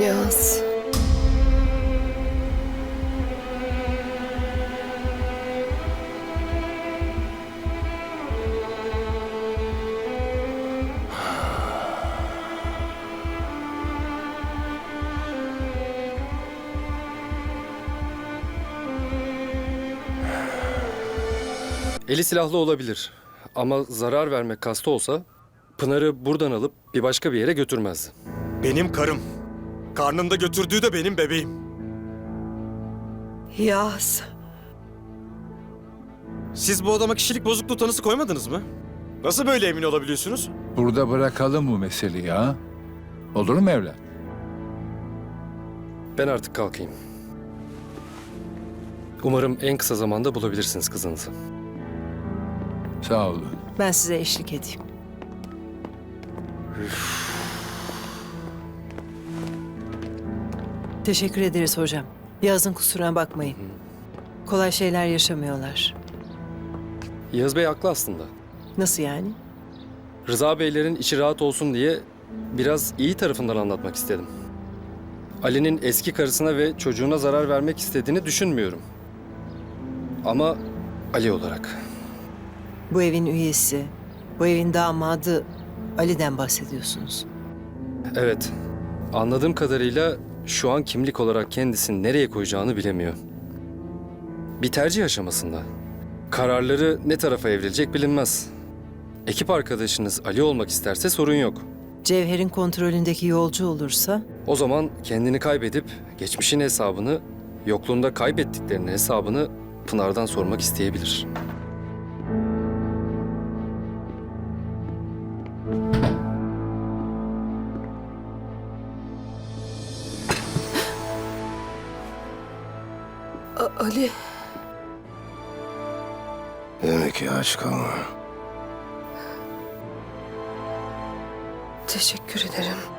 Yaz. Eli silahlı olabilir ama zarar vermek kastı olsa Pınar'ı buradan alıp bir başka bir yere götürmezdi. Benim karım Karnında götürdüğü de benim bebeğim. Yaz. Siz bu adama kişilik bozukluğu tanısı koymadınız mı? Nasıl böyle emin olabiliyorsunuz? Burada bırakalım bu meseleyi ha. Olur mu evlat? Ben artık kalkayım. Umarım en kısa zamanda bulabilirsiniz kızınızı. Sağ olun. Ben size eşlik edeyim. Teşekkür ederiz hocam. Yazın kusuruna bakmayın. Kolay şeyler yaşamıyorlar. Yağız Bey haklı aslında. Nasıl yani? Rıza Beylerin içi rahat olsun diye biraz iyi tarafından anlatmak istedim. Ali'nin eski karısına ve çocuğuna zarar vermek istediğini düşünmüyorum. Ama Ali olarak. Bu evin üyesi, bu evin damadı Ali'den bahsediyorsunuz. Evet, anladığım kadarıyla şu an kimlik olarak kendisini nereye koyacağını bilemiyor. Bir tercih aşamasında. Kararları ne tarafa evrilecek bilinmez. Ekip arkadaşınız Ali olmak isterse sorun yok. Cevher'in kontrolündeki yolcu olursa O zaman kendini kaybedip geçmişin hesabını, yokluğunda kaybettiklerinin hesabını Pınar'dan sormak isteyebilir. Ali Demek ki aç kalma. teşekkür ederim.